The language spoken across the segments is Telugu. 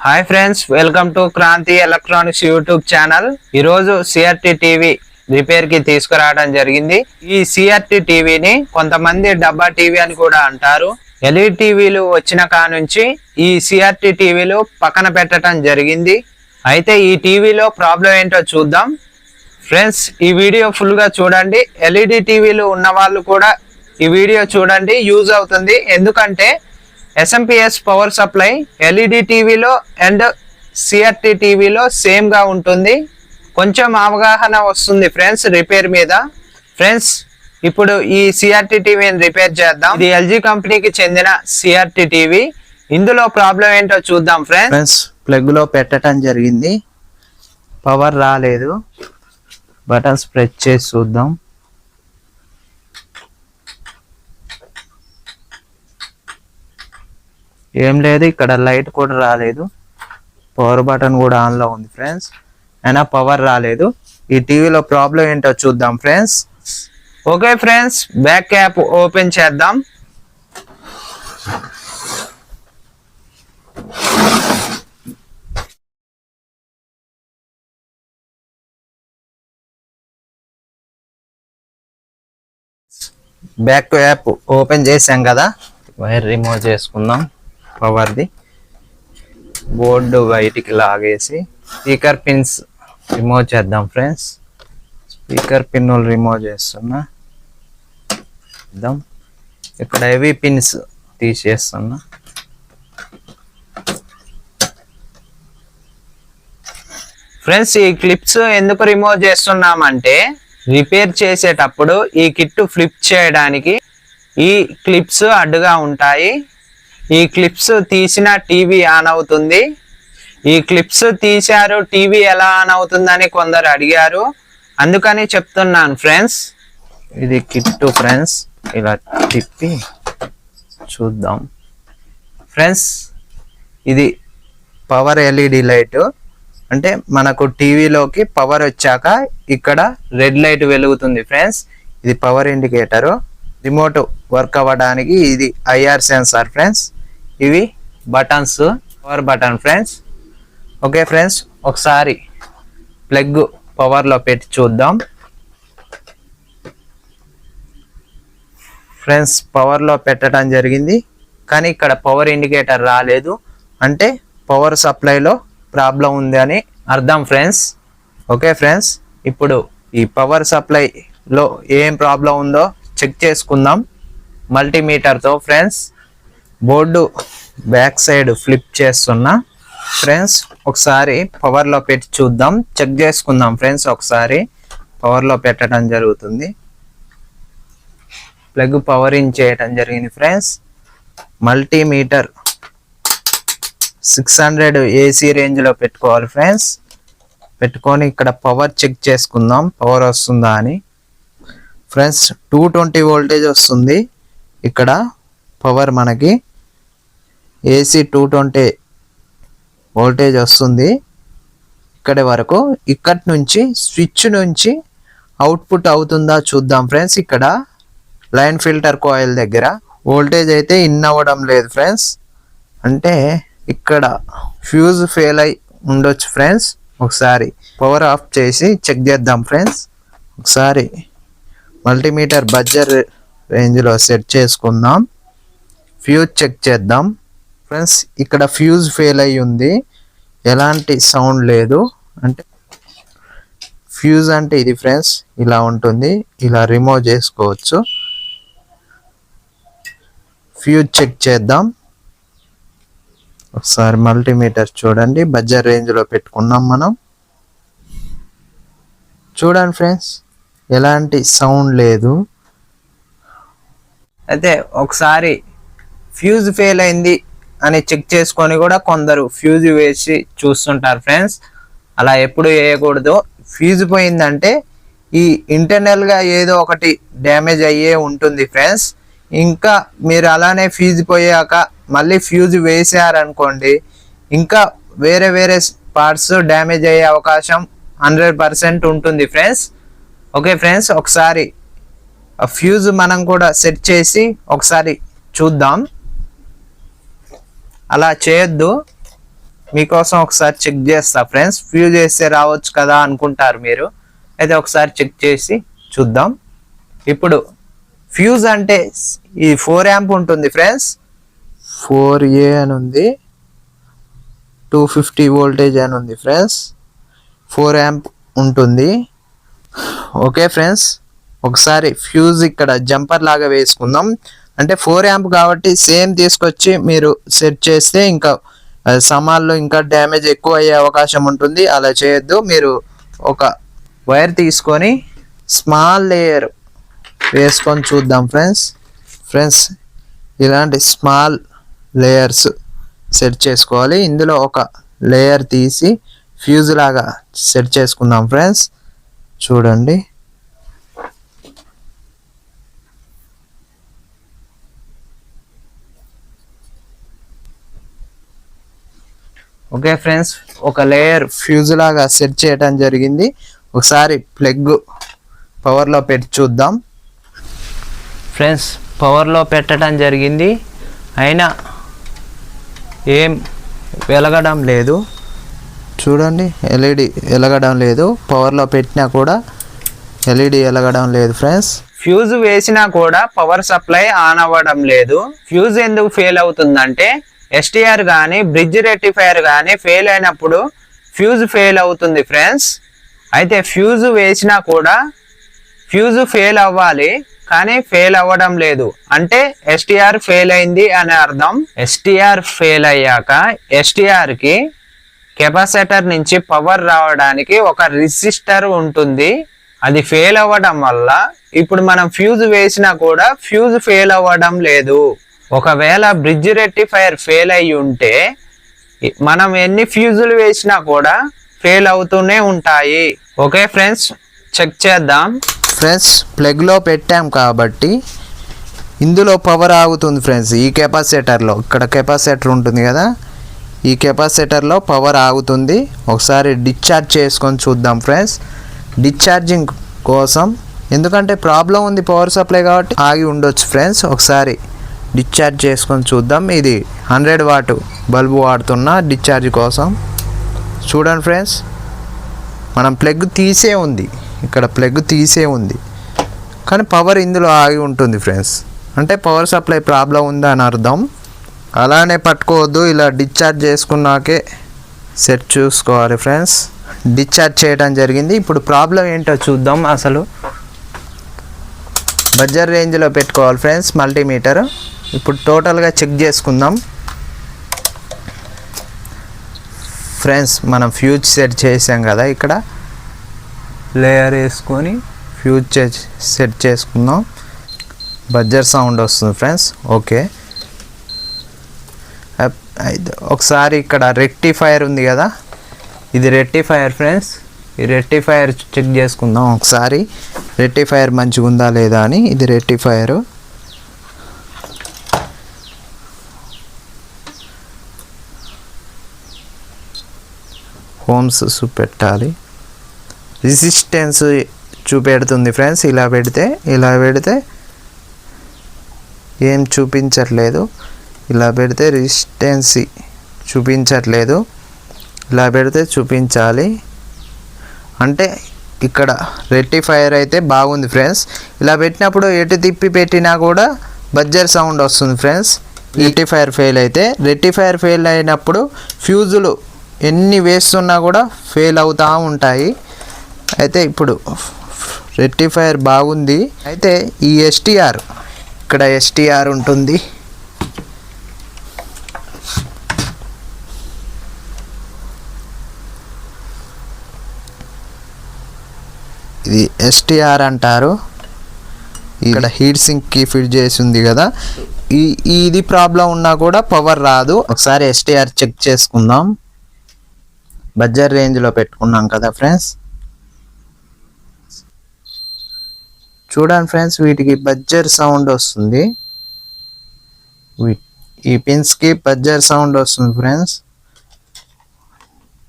Hi friends welcome to Kranti electronics YouTube channel. ఈరోజు సిఆర్టీ టీవీ రిపేర్కి తీసుకురావడం జరిగింది. ఈ సిఆర్టీ టీవీని కొంతమంది డబ్బా టీవీ అని కూడా అంటారు. ఎల్ఈడి టీవీలు వచ్చిన కా నుంచి ఈ సిఆర్టీ టీవీలు పక్కన పెట్టడం జరిగింది. అయితే ఈ టీవీలో ప్రాబ్లం ఏంటో చూద్దాం. ఫ్రెండ్స్ ఈ వీడియో ఫుల్గా చూడండి. ఎల్ఈడి టీవీలు ఉన్న వాళ్ళు కూడా ఈ వీడియో చూడండి. యూజ్ అవుతుంది. ఎందుకంటే ఎస్ఎంపిఎస్ పవర్ సప్లై ఎల్ఈడి టీవీలో అండ్ సిఆర్టీ టీవీలో సేమ్గా ఉంటుంది. కొంచెం అవగాహన వస్తుంది ఫ్రెండ్స్ రిపేర్ మీద. ఫ్రెండ్స్ ఇప్పుడు ఈ సిఆర్టీ టీవీని రిపేర్ చేద్దాం. ఇది ఎల్జీ కంపెనీకి చెందిన సిఆర్టీ టీవీ. ఇందులో ప్రాబ్లం ఏంటో చూద్దాం ఫ్రెండ్స్. ఫ్రెండ్స్ ప్లగ్లో పెట్టడం జరిగింది. పవర్ రాలేదు. బటన్స్ ప్రెస్ చేసి చూద్దాం. ఏం లేదు ఇక్కడ లైట్ కూడా రాలేదు. పవర్ బటన్ కూడా ఆన్లో ఉంది ఫ్రెండ్స్. అయినా పవర్ రాలేదు. ఈ టీవీలో ప్రాబ్లం ఏంటో చూద్దాం friends. Okay friends back cap open చేద్దాం. బ్యాక్ యాప్ ఓపెన్ చేసాం కదా? వైర్ రిమూవ్ చేసుకుందాం పవర్ది బోర్డు బయటికి లాగేసి స్పీకర్ పిన్స్ రిమూవ్ చేద్దాం ఫ్రెండ్స్ స్పీకర్ పిన్నులు రిమూవ్ చేస్తున్నా. చేద్దాం. ఇక్కడ హెవీ పిన్స్ తీసేస్తున్నా. ఫ్రెండ్స్ ఈ క్లిప్స్ ఎందుకు రిమూవ్ చేస్తున్నామంటే రిపేర్ చేసేటప్పుడు ఈ కిట్ ఫ్లిప్ చేయడానికి ఈ క్లిప్స్ అడ్డుగా ఉంటాయి. ఈ క్లిప్స్ తీసిన టీవీ ఆన్ అవుతుంది. ఈ క్లిప్స్ తీశారు టీవీ ఎలా ఆన్ అవుతుందని కొందరు అడిగారు. అందుకని చెప్తున్నాను ఫ్రెండ్స్. ఇది కిట్టు ఫ్రెండ్స్. ఇలా తిప్పి చూద్దాం. ఫ్రెండ్స్ ఇది పవర్ ఎల్ఈడి లైట్. అంటే మనకు టీవీలోకి పవర్ వచ్చాక ఇక్కడ రెడ్ లైట్ వెలుగుతుంది ఫ్రెండ్స్ ఇది పవర్ ఇండికేటరు రిమోట్ వర్క్ అవ్వడానికి ఇది ఐఆర్ సెన్సార్ ఫ్రెండ్స్ ఇవి buttons power button friends okay friends ఒకసారి ప్లగ్ పవర్లో పెట్టి చూద్దాం. ఫ్రెండ్స్ పవర్లో పెట్టడం జరిగింది. కానీ ఇక్కడ పవర్ ఇండికేటర్ రాలేదు. అంటే పవర్ సప్లైలో ప్రాబ్లం ఉంది అని అర్థం ఫ్రెండ్స్ ఓకే ఫ్రెండ్స్ ఇప్పుడు ఈ పవర్ సప్లైలో ఏం ప్రాబ్లం ఉందో చెక్ చేసుకుందాం. మల్టీమీటర్తో friends board back side flip చేస్తున్నా. ఫ్రెండ్స్ ఒకసారి పవర్లో పెట్టి చూద్దాం. చెక్ చేసుకుందాం ఫ్రెండ్స్ ఒకసారి పవర్లో పెట్టడం జరుగుతుంది. ప్లగ్ పవర్ చేయటం జరిగింది friends multimeter six hundred AC రేంజ్లో పెట్టుకోవాలి ఫ్రెండ్స్. పెట్టుకొని ఇక్కడ పవర్ చెక్ చేసుకుందాం. పవర్ వస్తుందా అని. ఫ్రెండ్స్ టూ ట్వంటీ వోల్టేజ్ వస్తుంది. ఇక్కడ పవర్ మనకి ఏసీ టూ ట్వంటీ వోల్టేజ్ వస్తుంది. ఇక్కడి వరకు ఇక్కడి నుంచి స్విచ్ నుంచి అవుట్పుట్ అవుతుందా చూద్దాం ఫ్రెండ్స్. ఇక్కడ లైన్ ఫిల్టర్ కాయిల్ దగ్గర. వోల్టేజ్ అయితే ఇన్ అవ్వడం లేదు ఫ్రెండ్స్. అంటే ఇక్కడ ఫ్యూజ్ ఫెయిల్ అయి ఉండొచ్చు ఫ్రెండ్స్ ఒకసారి పవర్ ఆఫ్ చేసి చెక్ చేద్దాం ఫ్రెండ్స్ ఒకసారి మల్టీమీటర్ బడ్జర్ రేంజ్లో సెట్ చేసుకుందాం. ఫ్యూజ్ చెక్ చేద్దాం. ఫ్రెండ్స్ ఇక్కడ ఫ్యూజ్ ఫెయిల్ అయి ఉంది. ఎలాంటి సౌండ్ లేదు. అంటే ఫ్యూజ్ అంటే ఇది ఫ్రెండ్స్ ఇలా ఉంటుంది. ఇలా రిమూవ్ చేసుకోవచ్చు. ఫ్యూజ్ చెక్ చేద్దాం. ఒకసారి మల్టీమీటర్ చూడండి. బడ్జెట్ రేంజ్లో పెట్టుకున్నాం మనం. చూడండి ఫ్రెండ్స్ ఎలాంటి సౌండ్ లేదు. అయితే ఒకసారి ఫ్యూజ్ ఫెయిల్ అయింది అని చెక్ చేసుకొని కూడా కొందరు ఫ్యూజ్ వేసి చూస్తుంటారు ఫ్రెండ్స్. అలా ఎప్పుడు వేయకూడదు. ఫ్యూజ్ పోయిందంటే ఈ ఇంటర్నల్గా ఏదో ఒకటి డ్యామేజ్ అయ్యే ఉంటుంది ఫ్రెండ్స్. ఇంకా మీరు అలానే ఫ్యూజ్ పోయాక మళ్ళీ ఫ్యూజ్ వేసారనుకోండి ఇంకా వేరే వేరే పార్ట్స్ డ్యామేజ్ అయ్యే అవకాశం హండ్రెడ్ పర్సెంట్ ఉంటుంది ఫ్రెండ్స్ ఓకే ఫ్రెండ్స్ ఒకసారి ఆ ఫ్యూజ్ మనం కూడా సెట్ చేసి ఒకసారి చూద్దాం. అలా చేయొద్దు. మీకోసం ఒకసారి చెక్ చేస్తా ఫ్రెండ్స్ ఫ్యూజ్ చేస్తే రావచ్చు కదా అనుకుంటారు మీరు. అయితే ఒకసారి చెక్ చేసి చూద్దాం. ఇప్పుడు ఫ్యూజ్ అంటే ఇది ఫోర్ యాంప్ ఉంటుంది ఫ్రెండ్స్ ఫోర్ ఏ అని ఉంది. టూ ఫిఫ్టీ వోల్టేజ్ అని ఉంది ఫ్రెండ్స్ ఫోర్ యాంప్ ఉంటుంది. ఓకే ఫ్రెండ్స్ ఒకసారి ఫ్యూజ్ ఇక్కడ జంపర్ లాగా వేసుకుందాం. అంటే ఫోర్ యాంప్ కాబట్టి సేమ్ తీసుకొచ్చి మీరు సెట్ చేస్తే ఇంకా సమాల్లో ఇంకా డ్యామేజ్ ఎక్కువ అయ్యే అవకాశం ఉంటుంది. అలా చేయొద్దు. మీరు ఒక వైర్ తీసుకొని స్మాల్ లేయర్ వేసుకొని చూద్దాం ఫ్రెండ్స్. ఫ్రెండ్స్ ఇలాంటి స్మాల్ లేయర్స్ సెట్ చేసుకోవాలి. ఇందులో ఒక లేయర్ తీసి ఫ్యూజ్ లాగా సెట్ చేసుకుందాం ఫ్రెండ్స్. చూడండి. ఓకే ఫ్రెండ్స్ ఒక లేయర్ ఫ్యూజ్ లాగా సెట్ చేయడం జరిగింది. ఒకసారి ప్లగ్ పవర్లో పెట్టి చూద్దాం. ఫ్రెండ్స్ పవర్లో పెట్టడం జరిగింది. అయినా ఏం వెలగడం లేదు. చూడండి ఎల్ఈడి వెలగడం లేదు. పవర్లో పెట్టినా కూడా ఎల్ఈడి వెలగడం లేదు ఫ్రెండ్స్. ఫ్యూజ్ వేసినా కూడా పవర్ సప్లై ఆన్ అవ్వడం లేదు. ఫ్యూజ్ ఎందుకు ఫెయిల్ అవుతుందంటే ఎస్టీఆర్ కానీ బ్రిడ్జ్ రెక్టిఫైర్ కానీ ఫెయిల్ అయినప్పుడు ఫ్యూజ్ ఫెయిల్ అవుతుంది ఫ్రెండ్స్. అయితే ఫ్యూజ్ వేసినా కూడా ఫ్యూజ్ ఫెయిల్ అవ్వాలి. కానీ ఫెయిల్ అవ్వడం లేదు. అంటే ఎస్టీఆర్ ఫెయిల్ అయింది అని అర్థం. ఎస్టీఆర్ ఫెయిల్ అయ్యాక ఎస్టీఆర్కి కెపాసిటర్ నుంచి పవర్ రావడానికి ఒక రిజిస్టర్ ఉంటుంది. అది ఫెయిల్ అవ్వడం వల్ల ఇప్పుడు మనం ఫ్యూజ్ వేసినా కూడా ఫ్యూజ్ ఫెయిల్ అవ్వడం లేదు. ఒకవేళ బ్రిడ్జ్ రెక్టిఫైర్ ఫెయిల్ అయి ఉంటే మనం ఎన్ని ఫ్యూజులు వేసినా కూడా ఫెయిల్ అవుతూనే ఉంటాయి. ఓకే ఫ్రెండ్స్ చెక్ చేద్దాం. ఫ్రెండ్స్ ప్లగ్లో పెట్టాం కాబట్టి ఇందులో పవర్ ఆగుతుంది ఫ్రెండ్స్. ఈ కెపాసిటర్లో ఇక్కడ కెపాసిటర్ ఉంటుంది కదా? ఈ కెపాసిటర్లో పవర్ ఆగుతుంది. ఒకసారి డిశ్చార్జ్ చేసుకొని చూద్దాం ఫ్రెండ్స్. డిశ్చార్జింగ్ కోసం ఎందుకంటే ప్రాబ్లం ఉంది పవర్ సప్లై కాబట్టి ఆగి ఉండొచ్చు ఫ్రెండ్స్. ఒకసారి డిశ్చార్జ్ చేసుకొని చూద్దాం. ఇది హండ్రెడ్ వాట్ బల్బు వాడుతున్న డిశ్చార్జ్ కోసం. చూడండి ఫ్రెండ్స్ మనం ప్లగ్ తీసే ఉంది. ఇక్కడ ప్లగ్ తీసే ఉంది. కానీ పవర్ ఇందులో ఆగి ఉంటుంది ఫ్రెండ్స్ అంటే పవర్ సప్లై ప్రాబ్లం ఉంది అని అర్థం. అలానే పట్టుకోవద్దు ఇలా డిశ్చార్జ్ చేసుకున్నాకే సెట్ చూసుకోవాలి ఫ్రెండ్స్ డిశ్చార్జ్ చేయడం జరిగింది. ఇప్పుడు ప్రాబ్లం ఏంటో చూద్దాం అసలు. బడ్జర్ రేంజ్లో పెట్టుకోవాలి ఫ్రెండ్స్ మల్టీమీటర్ ఇప్పుడు టోటల్గా చెక్ చేసుకుందాం. ఫ్రెండ్స్ మనం ఫ్యూజ్ సెట్ చేసాం కదా ఇక్కడ. లేయర్ వేసుకొని ఫ్యూజ్ సెట్ చేసుకుందాం. బజ్జర్ సౌండ్ వస్తుంది ఫ్రెండ్స్. ఓకే. ఒకసారి ఇక్కడ రెక్టిఫైర్ ఉంది కదా. ఇది రెక్టిఫైర్ ఫ్రెండ్స్. ఈ రెక్టిఫైర్ చెక్ చేసుకుందాం ఒకసారి. రెక్టిఫైర్ మంచిగా ఉందా లేదా అని. ఇది రెక్టిఫైర్ హోమ్స్ చూపెట్టాలి. రెసిస్టెన్స్ చూపెడుతుంది ఫ్రెండ్స్ ఇలా పెడితే ఇలా పెడితే ఏం చూపించట్లేదు. ఇలా పెడితే రెసిస్టెన్సీ చూపించట్లేదు. ఇలా పెడితే చూపించాలి. అంటే ఇక్కడ రెక్టిఫైర్ అయితే బాగుంది ఫ్రెండ్స్ ఇలా పెట్టినప్పుడు ఎటు తిప్పి పెట్టినా కూడా బజ్జర్ సౌండ్ వస్తుంది ఫ్రెండ్స్ రెక్టిఫైర్ ఫెయిల్ అయితే రెక్టిఫైర్ ఫెయిల్ అయినప్పుడు ఫ్యూజులు ఎన్ని వేస్తున్నా కూడా ఫెయిల్ అవుతూ ఉంటాయి. అయితే ఇప్పుడు రెక్టిఫైర్ బాగుంది. అయితే ఈ ఎస్టీఆర్ ఇక్కడ ఎస్టీఆర్ ఉంటుంది. ఇది ఎస్టీఆర్ అంటారు. ఇక్కడ హీట్ సింక్కి ఫిట్ చేసి ఉంది కదా. ఈ ఇది ప్రాబ్లం ఉన్నా కూడా పవర్ రాదు. ఒకసారి ఎస్టీఆర్ చెక్ చేసుకుందాం. బడ్జెట్ రేంజ్లో పెట్టుకున్నాం కదా ఫ్రెండ్స్. చూడండి ఫ్రెండ్స్ వీటికి బజ్జర్ సౌండ్ వస్తుంది. ఈ పిన్స్కి బజ్జర్ సౌండ్ వస్తుంది ఫ్రెండ్స్.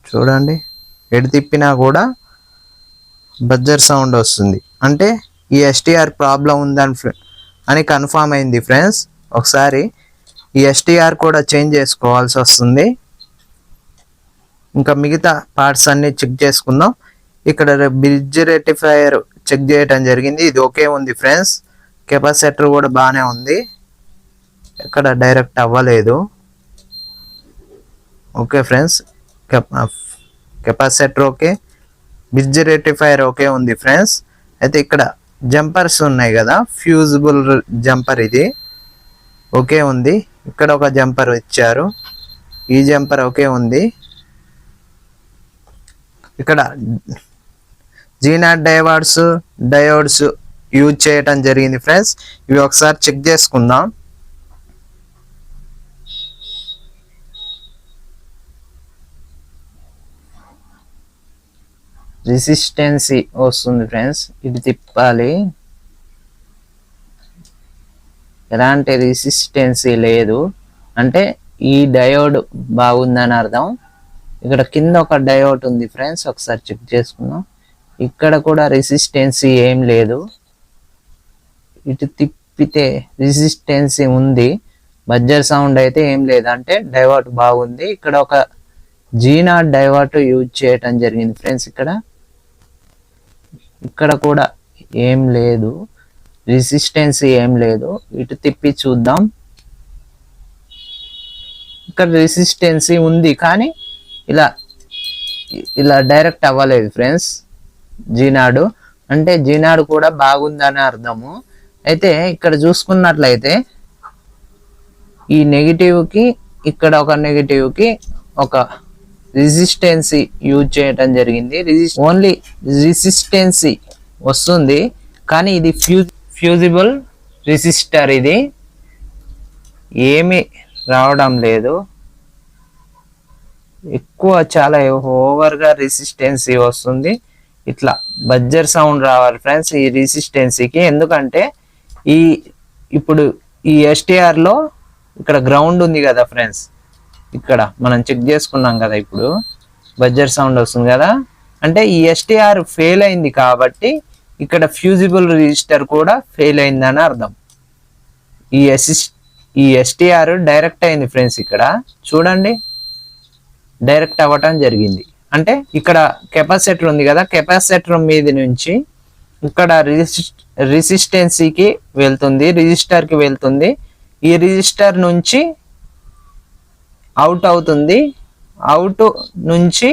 చూడండి ఎటు తిప్పినా కూడా బజ్జర్ సౌండ్ వస్తుంది. అంటే ఈ ఎస్టీఆర్ ప్రాబ్లం ఉందని అని కన్ఫామ్ అయింది ఫ్రెండ్స్. ఒకసారి ఈ ఎస్టీఆర్ కూడా చేంజ్ చేసుకోవాల్సి వస్తుంది. ఇంకా మిగతా పార్ట్స్ అన్ని చెక్ చేసుకుందాం. ఇక్కడ బ్రిడ్జ్ రెక్టిఫైయర్ చెక్ చేయటం జరిగింది. ఇది ఓకే ఉంది ఫ్రెండ్స్. కెపాసిటర్ కూడా బాగానే ఉంది. ఇక్కడ డైరెక్ట్ అవ్వలేదు. Okay friends. Capacitor okay. Bridge rectifier okay ఉంది ఫ్రెండ్స్. అయితే ఇక్కడ జంపర్స్ ఉన్నాయి కదా. ఫ్యూజిబుల్ జంపర్ ఇది. ఓకే ఉంది. ఇక్కడ ఒక జంపర్ ఇచ్చారు. ఈ జంపర్ ఓకే ఉంది. ఇక్కడ జీనాట్ డైవార్డ్స్ డయోడ్స్ యూజ్ చేయటం జరిగింది ఫ్రెండ్స్. ఇవి ఒకసారి చెక్ చేసుకుందాం. రెసిస్టెన్సీ వస్తుంది ఫ్రెండ్స్. ఇది తిప్పాలి. ఎలాంటి రెసిస్టెన్సీ లేదు. అంటే ఈ డయోడ్ బాగుందని అర్థం. ఇక్కడ కింద ఒక డయోడ్ ఉంది ఫ్రెండ్స్. ఒకసారి చెక్ చేసుకుందాం. ఇక్కడ కూడా రెసిస్టెన్సీ ఏం లేదు. ఇటు తిప్పితే రెసిస్టెన్సీ ఉంది. బజ్జర్ సౌండ్ అయితే ఏం లేదు. అంటే డైవర్ట్ బాగుంది. ఇక్కడ ఒక జీనాట్ డైవర్ట్ యూజ్ చేయటం జరిగింది ఫ్రెండ్స్ ఇక్కడ. ఇక్కడ కూడా ఏం లేదు. రెసిస్టెన్సీ ఏం లేదు. ఇటు తిప్పి చూద్దాం. ఇక్కడ రెసిస్టెన్సీ ఉంది. కానీ ఇలా ఇలా డైరెక్ట్ అవ్వలేదు ఫ్రెండ్స్ జీనాడు. అంటే జీనాడు కూడా బాగుందని అర్థము. అయితే ఇక్కడ చూసుకున్నట్లయితే ఈ నెగిటివ్కి ఇక్కడ ఒక నెగిటివ్కి ఒక రెసిస్టెన్సీ యూజ్ చేయటం జరిగింది. ఓన్లీ రెసిస్టెన్సీ వస్తుంది. కానీ ఇది ఫ్యూజ్ ఫ్యూజిబుల్ రిజిస్టర్ ఇది. ఏమి రావడం లేదు. ఎక్కువ చాలా ఓవర్గా రెసిస్టెన్సీ వస్తుంది. ఇట్లా బజ్జర్ సౌండ్ రావాలి ఫ్రెండ్స్ ఈ రెసిస్టెన్సీకి ఎందుకంటే ఈ ఇప్పుడు ఈ ఎస్టీఆర్లో ఇక్కడ గ్రౌండ్ ఉంది కదా ఫ్రెండ్స్. ఇక్కడ మనం చెక్ చేసుకున్నాం కదా ఇప్పుడు. బజ్జర్ సౌండ్ వస్తుంది కదా. అంటే ఈ ఎస్టీఆర్ ఫెయిల్ అయింది కాబట్టి ఇక్కడ ఫ్యూజిబుల్ రిజిస్టర్ కూడా ఫెయిల్ అయిందని అర్థం. ఈ ఎస్ఎస్ ఈ ఎస్టీఆర్ డైరెక్ట్ అయింది ఫ్రెండ్స్ ఇక్కడ. చూడండి. డైరెక్ట్ అవ్వటం జరిగింది. అంటే ఇక్కడ కెపాసిటర్ ఉంది కదా కెపాసిటర్ మీద నుంచి ఇక్కడ రెసిస్టెన్సీకి వెళ్తుంది రిజిస్టర్కి వెళ్తుంది. ఈ రిజిస్టర్ నుంచి అవుట్ అవుతుంది. అవుట్ నుంచి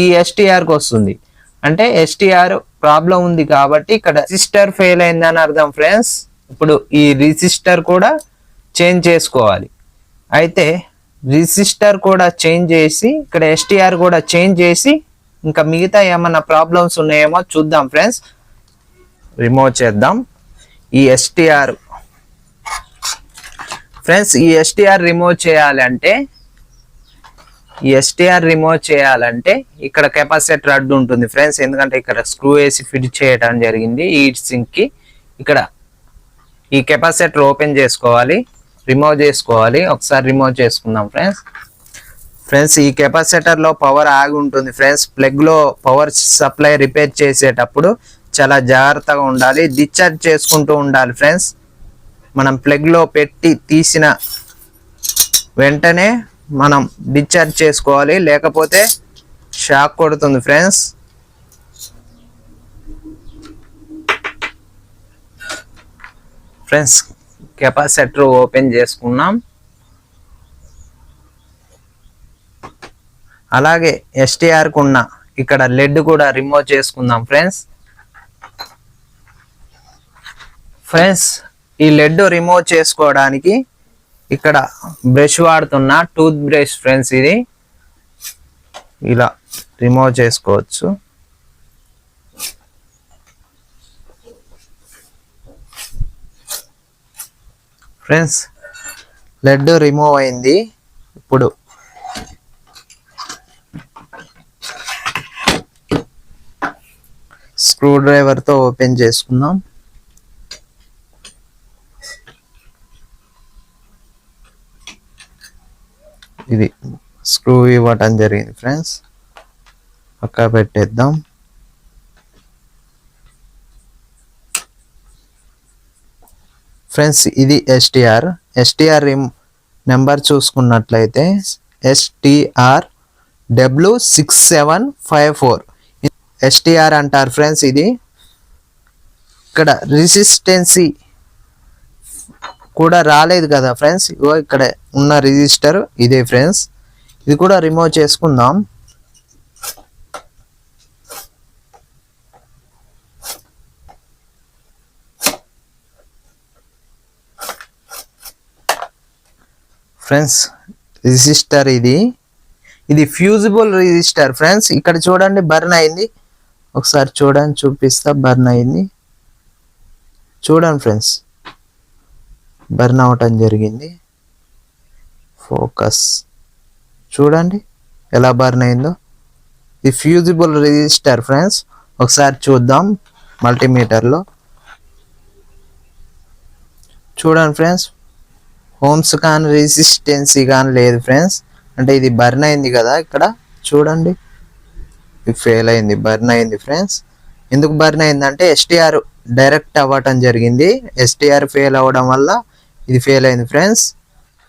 ఈ ఎస్టీఆర్కి వస్తుంది. అంటే ఎస్టీఆర్ ప్రాబ్లం ఉంది కాబట్టి ఇక్కడ రెసిస్టర్ ఫెయిల్ అయిందని అర్థం ఫ్రెండ్స్ ఇప్పుడు ఈ రిజిస్టర్ కూడా చేంజ్ చేసుకోవాలి. అయితే రిజిస్టర్ కూడా చేంజ్ చేసి ఇక్కడ ఎస్టీఆర్ కూడా చేంజ్ చేసి ఇంకా మిగతా ఏమన్నా ప్రాబ్లమ్స్ ఉన్నాయేమో చూద్దాం ఫ్రెండ్స్. రిమూవ్ చేద్దాం. ఈ ఎస్టీఆర్ ఫ్రెండ్స్ ఈ ఎస్టీఆర్ రిమూవ్ చేయాలంటే ఈ ఎస్టీఆర్ రిమూవ్ చేయాలంటే ఇక్కడ కెపాసిటర్ అడ్డు ఉంటుంది ఫ్రెండ్స్. ఎందుకంటే ఇక్కడ స్క్రూ వేసి ఫిట్ చేయడం జరిగింది ఈ సింక్కి. ఇక్కడ ఈ కెపాసిటర్ ఓపెన్ చేసుకోవాలి. రిమూవ్ చేసుకోవాలి. ఒకసారి రిమూవ్ చేసుకుందాం ఫ్రెండ్స్ ఫ్రెండ్స్ ఈ కెపాసిటర్లో పవర్ ఆగి ఉంటుంది. ఫ్రెండ్స్ ప్లగ్లో పవర్ సప్లై రిపేర్ చేసేటప్పుడు చాలా జాగ్రత్తగా ఉండాలి. డిశ్చార్జ్ చేసుకుంటూ ఉండాలి ఫ్రెండ్స్ మనం ప్లగ్లో పెట్టి తీసిన వెంటనే మనం డిశ్చార్జ్ చేసుకోవాలి. లేకపోతే షాక్ కొడుతుంది ఫ్రెండ్స్ ఫ్రెండ్స్ కెపాసిటర్ ఓపెన్ చేసుకున్నాం. అలాగే ఎస్టీఆర్కు ఉన్న ఇక్కడ లెడ్ కూడా రిమూవ్ చేసుకుందాం ఫ్రెండ్స్. ఫ్రెండ్స్ ఈ లెడ్ రిమూవ్ చేసుకోవడానికి ఇక్కడ బ్రష్ వాడుతున్న టూత్ బ్రష్ ఫ్రెండ్స్ ఇది. ఇలా రిమూవ్ చేసుకోవచ్చు. ఫ్రెండ్స్ లెడ్ రిమూవ్ అయింది. ఇప్పుడు స్క్రూ డ్రైవర్తో ఓపెన్ చేసుకుందాం. ఇది స్క్రూ ఇవ్వటం జరిగింది ఫ్రెండ్స్. పక్క పెట్టేద్దాం. ఫ్రెండ్స్ ఇది ఎస్టీఆర్ ఎస్టీఆర్ నెంబర్ చూసుకున్నట్లయితే STR W six seven five four STR అంటారు ఫ్రెండ్స్ ఇది. ఇక్కడ రెసిస్టెన్సీ కూడా రాలేదు కదా ఫ్రెండ్స్. ఇగో ఇక్కడ ఉన్న రిజిస్టర్ ఇదే ఫ్రెండ్స్. ఇది కూడా రిమూవ్ చేసుకుందాం. ఫ్రెండ్స్. రిజిస్టర్ ఇది. ఇది ఫ్యూజిబుల్ రిజిస్టర్ ఫ్రెండ్స్. ఇక్కడ చూడండి బర్న్ అయింది. ఒకసారి చూడండి చూపిస్తా బర్న్ అయింది. చూడండి ఫ్రెండ్స్. బర్న్ అవటం జరిగింది. ఫోకస్. చూడండి ఎలా బర్న్ అయిందో. ఇది ఫ్యూజిబుల్ రిజిస్టర్ ఫ్రెండ్స్. ఒకసారి చూద్దాం మల్టీమీటర్లో. చూడండి ఫ్రెండ్స్. హోమ్స్ కానీ రెసిస్టెన్సీ కానీ లేదు ఫ్రెండ్స్ అంటే ఇది బర్న్ అయింది కదా ఇక్కడ. చూడండి. ఇది ఫెయిల్ అయింది బర్న్ అయింది ఫ్రెండ్స్ ఎందుకు బర్న్ అయిందంటే ఎస్టీఆర్ డైరెక్ట్ అవ్వటం జరిగింది. ఎస్టీఆర్ ఫెయిల్ అవ్వడం వల్ల ఇది ఫెయిల్ అయింది ఫ్రెండ్స్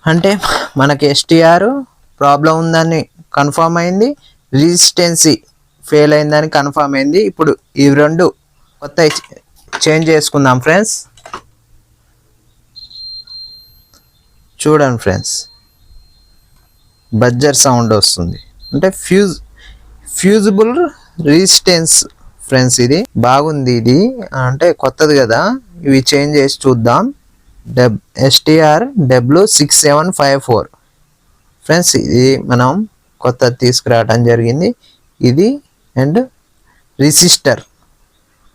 అంటే మనకి ఎస్టీఆర్ ప్రాబ్లం ఉందని కన్ఫామ్ అయింది. రెసిస్టెన్సీ ఫెయిల్ అయిందని కన్ఫర్మ్ అయింది. ఇప్పుడు ఈ రెండు కొత్త చేంజ్ చేసుకుందాం ఫ్రెండ్స్ చూడండి ఫ్రెండ్స్. బజ్జర్ సౌండ్ వస్తుంది. అంటే ఫ్యూజ్ ఫ్యూజిబుల్ రిజిస్టెన్స్ ఫ్రెండ్స్ ఇది. బాగుంది ఇది. అంటే కొత్తది కదా. ఇవి చేంజ్ చేసి చూద్దాం. Dub STR W six seven five four. Friends ఇది మనం కొత్తది తీసుకురావడం జరిగింది. ఇది అండ్ రిసిస్టర్.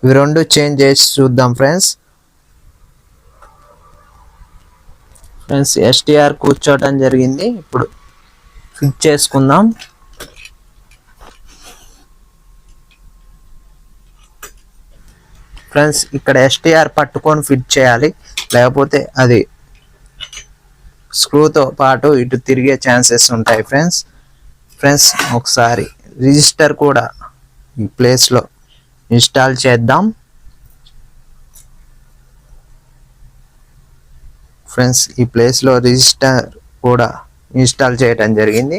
ఇవి రెండు చేంజ్ చేసి చూద్దాం ఫ్రెండ్స్. ఫ్రెండ్స్ ఎస్టీఆర్ కూర్చోవటం జరిగింది. ఇప్పుడు ఫిట్ చేసుకుందాం. ఫ్రెండ్స్ ఇక్కడ ఎస్టీఆర్ పట్టుకొని ఫిట్ చేయాలి. లేకపోతే అది స్క్రూతో పాటు ఇటు తిరిగే ఛాన్సెస్ ఉంటాయి ఫ్రెండ్స్. ఫ్రెండ్స్ ఒకసారి రిజిస్టర్ కూడా ఈ ప్లేస్లో ఇన్స్టాల్ చేద్దాం. ఫ్రెండ్స్ ఈ ప్లేస్లో రిజిస్టర్ కూడా ఇన్స్టాల్ చేయడం జరిగింది.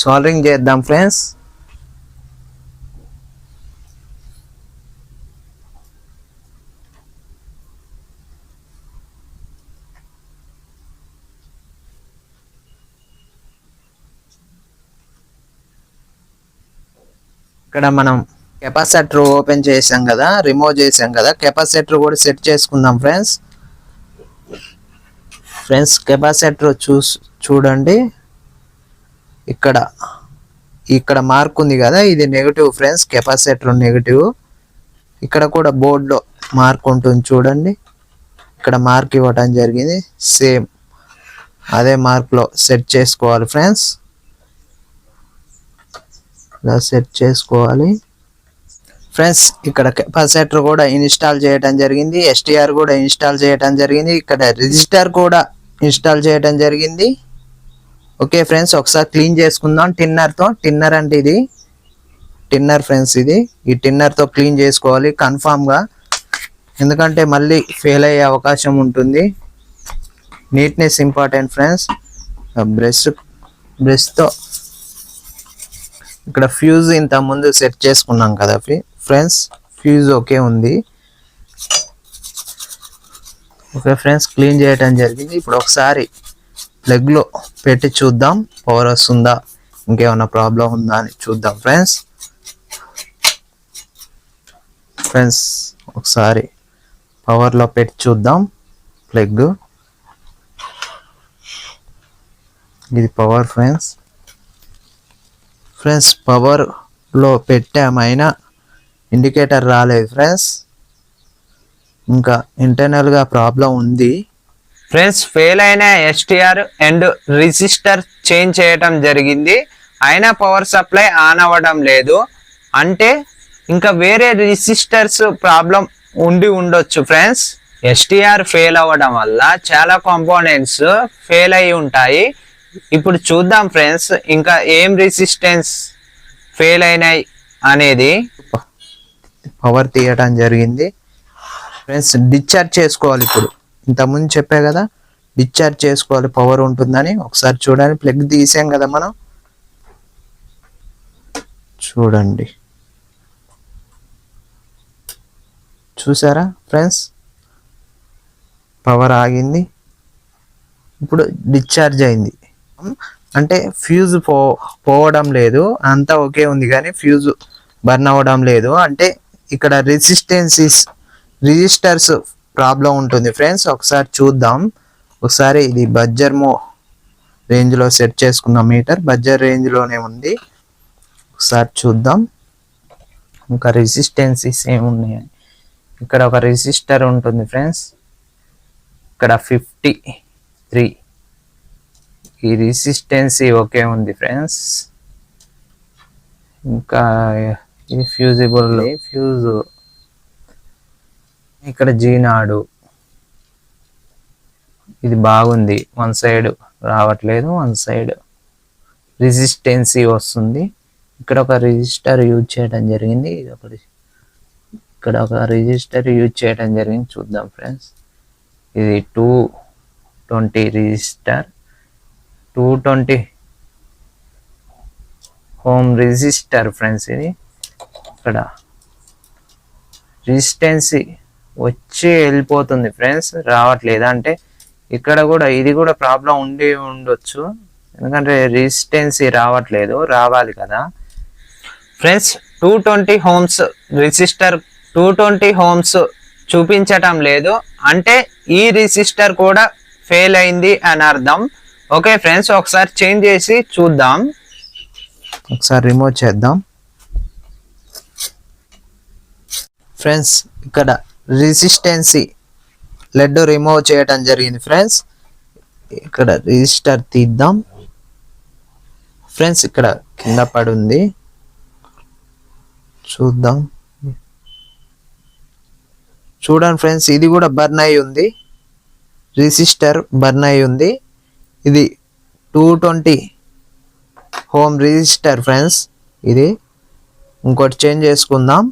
సాల్వింగ్ చేద్దాం ఫ్రెండ్స్ ఇక్కడ మనం కెపాసిటర్ ఓపెన్ చేసాం కదా రిమూవ్ చేసాం కదా కెపాసిటర్ కూడా సెట్ చేసుకుందాం ఫ్రెండ్స్. ఫ్రెండ్స్ కెపాసిటర్ చూస్ చూడండి. ఇక్కడ ఇక్కడ మార్క్ ఉంది కదా ఇది నెగిటివ్ ఫ్రెండ్స్ కెపాసిటర్ నెగిటివ్ ఇక్కడ కూడా బోర్డులో మార్క్ ఉంటుంది చూడండి. ఇక్కడ మార్క్ ఇవ్వటం జరిగింది సేమ్. అదే మార్క్లో సెట్ చేసుకోవాలి ఫ్రెండ్స్. ఇలా సెట్ చేసుకోవాలి. ఫ్రెండ్స్ ఇక్కడ కెపాసిటర్ కూడా ఇన్స్టాల్ చేయడం జరిగింది. ఎస్టీఆర్ కూడా ఇన్స్టాల్ చేయడం జరిగింది. ఇక్కడ రిజిస్టర్ కూడా ఇన్స్టాల్ చేయడం జరిగింది. ఓకే ఫ్రెండ్స్ ఒకసారి క్లీన్ చేసుకుందాం. టిన్నర్తో టిన్నర్ అంటే ఇది. టిన్నర్ ఫ్రెండ్స్ ఇది. ఈ టిన్నర్తో క్లీన్ చేసుకోవాలి కన్ఫామ్గా ఎందుకంటే మళ్ళీ ఫెయిల్ అయ్యే అవకాశం ఉంటుంది. Neatness important friends. బ్రష్ బ్రష్తో. ఇక్కడ ఫ్యూజ్ ఇంత ముందు సెట్ చేసుకున్నాం కదా ఫ్రెండ్స్ ఫ్యూజ్ ఓకే ఉంది. ఓకే ఫ్రెండ్స్ క్లీన్ చేయటం జరిగింది. ఇప్పుడు ఒకసారి ప్లగ్లో పెట్టి చూద్దాం. పవర్ వస్తుందా? ఇంకేమైనా ప్రాబ్లం ఉందా అని చూద్దాం ఫ్రెండ్స్. ఫ్రెండ్స్ ఒకసారి పవర్లో పెట్టి చూద్దాం. ప్లగ్. ఇది పవర్ ఫ్రెండ్స్. ఫ్రెండ్స్ పవర్లో పెట్టామైనా ఇండికేటర్ రాలేదు ఫ్రెండ్స్ ఇంకా ఇంటర్నల్గా ప్రాబ్లం ఉంది. ఫ్రెండ్స్ ఫెయిల్ అయిన ఎస్టీఆర్ అండ్ రిజిస్టర్ చేంజ్ చేయటం జరిగింది. అయినా పవర్ సప్లై ఆన్ అవ్వడం లేదు. అంటే ఇంకా వేరే రిజిస్టర్స్ ప్రాబ్లం ఉండి ఉండొచ్చు ఫ్రెండ్స్ ఎస్టీఆర్ ఫెయిల్ అవ్వడం వల్ల చాలా కాంపోనెంట్స్ ఫెయిల్ అయి ఉంటాయి. ఇప్పుడు చూద్దాం ఫ్రెండ్స్ ఇంకా ఏం రెసిస్టెన్స్ ఫెయిల్ అయినాయి అనేది. పవర్ తీయటం జరిగింది. ఫ్రెండ్స్ డిశ్చార్జ్ చేసుకోవాలి ఇప్పుడు. ఇంతకుముందు చెప్పా కదా డిశ్చార్జ్ చేసుకోవాలి పవర్ ఉంటుందని. ఒకసారి చూడండి ప్లగ్ తీసాం కదా మనం. చూడండి. చూసారా ఫ్రెండ్స్ పవర్ ఆగింది. ఇప్పుడు డిశ్చార్జ్ అయింది. అంటే ఫ్యూజ్ పో పోవడం లేదు. అంతా ఓకే ఉంది కానీ ఫ్యూజ్ బర్న్ అవ్వడం లేదు. అంటే ఇక్కడ రెసిస్టెన్సీస్ రిజిస్టర్స్ ప్రాబ్లం ఉంటుంది. ఫ్రెండ్స్ ఒకసారి చూద్దాం. ఒకసారి ఇది బజ్జర్ మో రేంజ్లో సెట్ చేసుకున్న మీటర్. బజ్జర్ రేంజ్లోనే ఉంది. ఒకసారి చూద్దాం. ఇంకా రెసిస్టెన్సీస్ ఏమున్నాయని ఇక్కడ ఒక రెసిస్టర్ ఉంటుంది ఫ్రెండ్స్ ఇక్కడ ఫిఫ్టీ త్రీ ఈ రెసిస్టెన్సీ ఓకే ఉంది ఫ్రెండ్స్ ఇంకా ఇది ఫ్యూజిబుల్ ఫ్యూజ్ ఇక్కడ జీనాడు. ఇది బాగుంది. వన్ సైడ్ రావట్లేదు వన్ సైడ్ రెసిస్టెన్సీ వస్తుంది. ఇక్కడ ఒక రిజిస్టర్ యూజ్ చేయడం జరిగింది. ఇది ఒక ఇక్కడ ఒక రిజిస్టర్ యూజ్ చేయడం జరిగింది. చూద్దాం ఫ్రెండ్స్ ఇది two twenty resistor two twenty ohm resistor friends ఇది. ఇక్కడ రెసిస్టెన్సీ వచ్చి వెళ్ళిపోతుంది ఫ్రెండ్స్ రావట్లేదు. అంటే ఇక్కడ కూడా ఇది కూడా ప్రాబ్లం ఉండి ఉండొచ్చు. ఎందుకంటే రెసిస్టెన్సీ రావట్లేదు. రావాలి కదా. Friends two twenty ohms resistor two twenty ohms చూపించటం లేదు. అంటే ఈ రిజిస్టర్ కూడా ఫెయిల్ అయింది అని అర్థం. ఓకే ఫ్రెండ్స్ ఒకసారి చేంజ్ చేసి చూద్దాం. ఒకసారి రిమూవ్ చేద్దాం. ఫ్రెండ్స్ ఇక్కడ రెసిస్టెన్సీ లెడ్ రిమూవ్ చేయడం జరిగింది ఫ్రెండ్స్. ఇక్కడ రిజిస్టర్ తీద్దాం. ఫ్రెండ్స్ ఇక్కడ కింద పడుంది. చూద్దాం. చూడండి ఫ్రెండ్స్ ఇది కూడా బర్న్ అయి ఉంది. రిజిస్టర్ బర్న్ అయి ఉంది. ఇది two twenty ohm resistor friends. ఇది ఇంకోటి చేంజ్ చేసుకుందాం.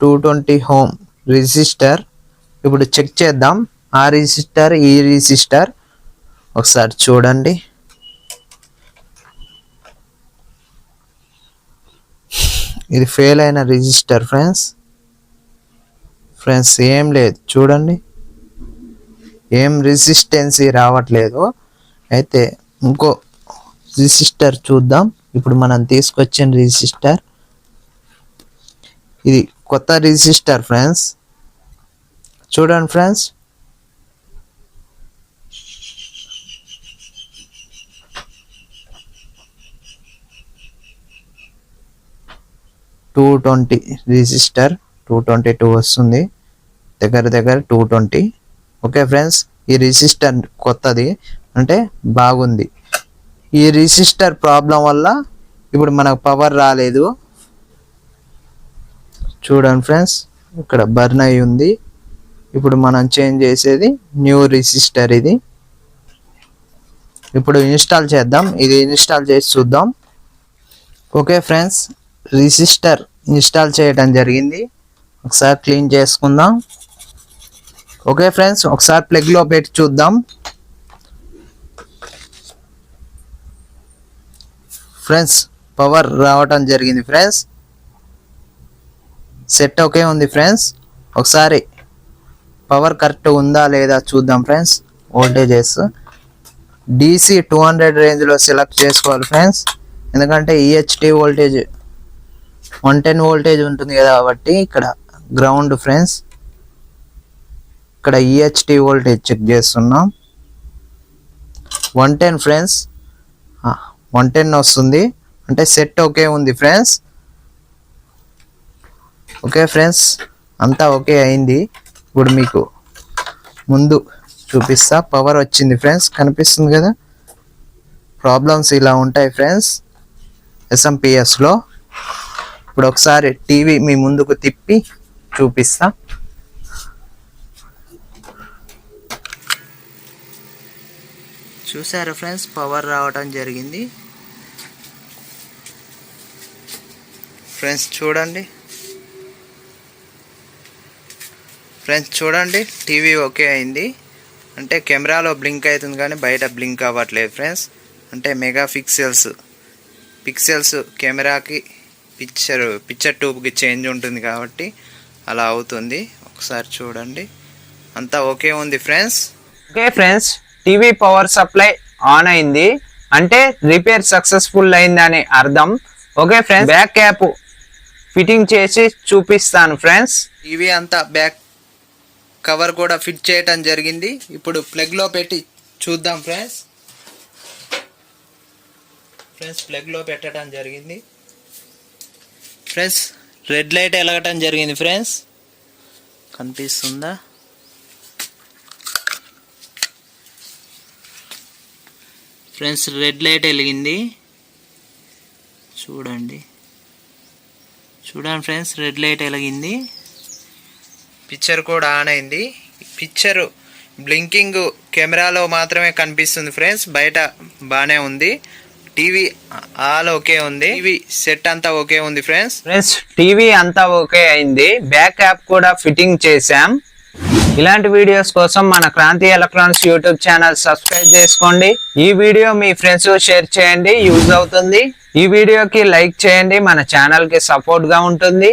Two twenty ohm resistor. ఇప్పుడు చెక్ చేద్దాం. ఆ రిజిస్టర్ ఈ రిజిస్టర్. ఒకసారి చూడండి. ఇది ఫెయిల్ అయిన రిజిస్టర్ ఫ్రెండ్స్ ఫ్రెండ్స్ ఏం లేదు. చూడండి. ఏం రెసిస్టెన్సీ రావట్లేదు. అయితే ఇంకో రిజిస్టర్ చూద్దాం. ఇప్పుడు మనం తీసుకొచ్చిన రిజిస్టర్. ఇది కొత్త రిజిస్టర్ ఫ్రెండ్స్. చూడండి friends. Two twenty resistor two twenty two వస్తుంది. దగ్గర దగ్గర టూ ట్వంటీ. Okay friends. ఈ రిజిస్టర్ కొత్తది. అంటే బాగుంది. ఈ రిజిస్టర్ ప్రాబ్లం వల్ల ఇప్పుడు మనకు పవర్ రాలేదు. చూడండి ఫ్రెండ్స్ ఇక్కడ బర్న్ అయి ఉంది. ఇప్పుడు మనం చేంజ్ చేసేది న్యూ రిజిస్టర్ ఇది. ఇప్పుడు ఇన్స్టాల్ చేద్దాం. ఇది ఇన్స్టాల్ చేసి చూద్దాం. ఓకే ఫ్రెండ్స్ రిజిస్టర్ ఇన్స్టాల్ చేయడం జరిగింది. ఒకసారి క్లీన్ చేసుకుందాం. ఓకే ఫ్రెండ్స్ ఒకసారి ప్లగ్లో పెట్టి చూద్దాం. ఫ్రెండ్స్ పవర్ రావటం జరిగింది ఫ్రెండ్స్. సెట్ ఓకే ఉంది ఫ్రెండ్స్. ఒకసారి పవర్ కరెక్ట్ ఉందా లేదా చూద్దాం friends. Voltages DC two hundred రేంజ్లో సెలెక్ట్ చేసుకోవాలి ఫ్రెండ్స్. ఎందుకంటే EHT voltage one ten voltage ఉంటుంది కదా కాబట్టి ఇక్కడ గ్రౌండ్ ఫ్రెండ్స్. ఇక్కడ ఈహెచ్టీ వోల్టేజ్ చెక్ చేస్తున్నాం. One ten friends. One ten వస్తుంది. అంటే సెట్ ఓకే ఉంది ఫ్రెండ్స్. Okay friends? అంతా ఓకే అయింది. ఇప్పుడు మీకు ముందు చూపిస్తా. పవర్ వచ్చింది ఫ్రెండ్స్. కనిపిస్తుంది కదా? ప్రాబ్లమ్స్ ఇలా ఉంటాయి ఫ్రెండ్స్. ఎస్ఎంపిఎస్లో ఇప్పుడు ఒకసారి టీవీ మీ ముందుకు తిప్పి చూపిస్తా. చూసారు ఫ్రెండ్స్? పవర్ రావడం జరిగింది. ఫ్రెండ్స్ చూడండి. ఫ్రెండ్స్ చూడండి టీవీ ఓకే అయింది. అంటే కెమెరాలో బ్లింక్ అవుతుంది కానీ బయట బ్లింక్ అవ్వట్లేదు ఫ్రెండ్స్ అంటే మెగా పిక్సెల్స్ పిక్సెల్స్ కెమెరాకి పిక్చర్ పిక్చర్ ట్యూబ్కి చేంజ్ ఉంటుంది కాబట్టి అలా అవుతుంది. ఒకసారి చూడండి. అంతా ఓకే ఉంది friends okay friends TV power supply on అయింది. అంటే రిపేర్ సక్సెస్ఫుల్ అయిందని అర్థం. Okay friends back cap fitting చేసి చూపిస్తాను ఫ్రెండ్స్ టీవీ అంతా బ్యాక్ కవర్ కూడా ఫిట్ చేయటం జరిగింది. ఇప్పుడు ప్లగ్లో పెట్టి చూద్దాం ఫ్రెండ్స్. ఫ్రెండ్స్ ప్లగ్లో పెట్టడం జరిగింది. ఫ్రెండ్స్ రెడ్ లైట్ వెలగటం జరిగింది ఫ్రెండ్స్. కనిపిస్తుందా? ఫ్రెండ్స్ రెడ్ లైట్ వెలిగింది. చూడండి. చూడండి ఫ్రెండ్స్ రెడ్ లైట్ వెలిగింది. పిక్చర్ కూడా ఆన్ అయింది. పిక్చరు బ్లింకింగ్ కెమెరాలో మాత్రమే కనిపిస్తుంది ఫ్రెండ్స్. బయట బాగానే ఉంది. టీవీ ఆల్ ఓకే ఉంది. టీవీ సెట్ అంతా ఓకే ఉంది ఫ్రెండ్స్. ఫ్రెండ్స్ టీవీ అంతా ఓకే అయింది. బ్యాక్ యాప్ కూడా ఫిట్టింగ్ చేశాం. ఇలాంటి వీడియోస్ కోసం మన Kranthi electronics YouTube channel subscribe చేసుకోండి. ఈ వీడియో మీ ఫ్రెండ్స్ షేర్ చేయండి. యూజ్ అవుతుంది. ఈ వీడియోకి లైక్ చేయండి. మన ఛానల్కి సపోర్ట్గా ఉంటుంది.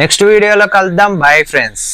నెక్స్ట్ వీడియోలో కలుద్దాం. Bye friends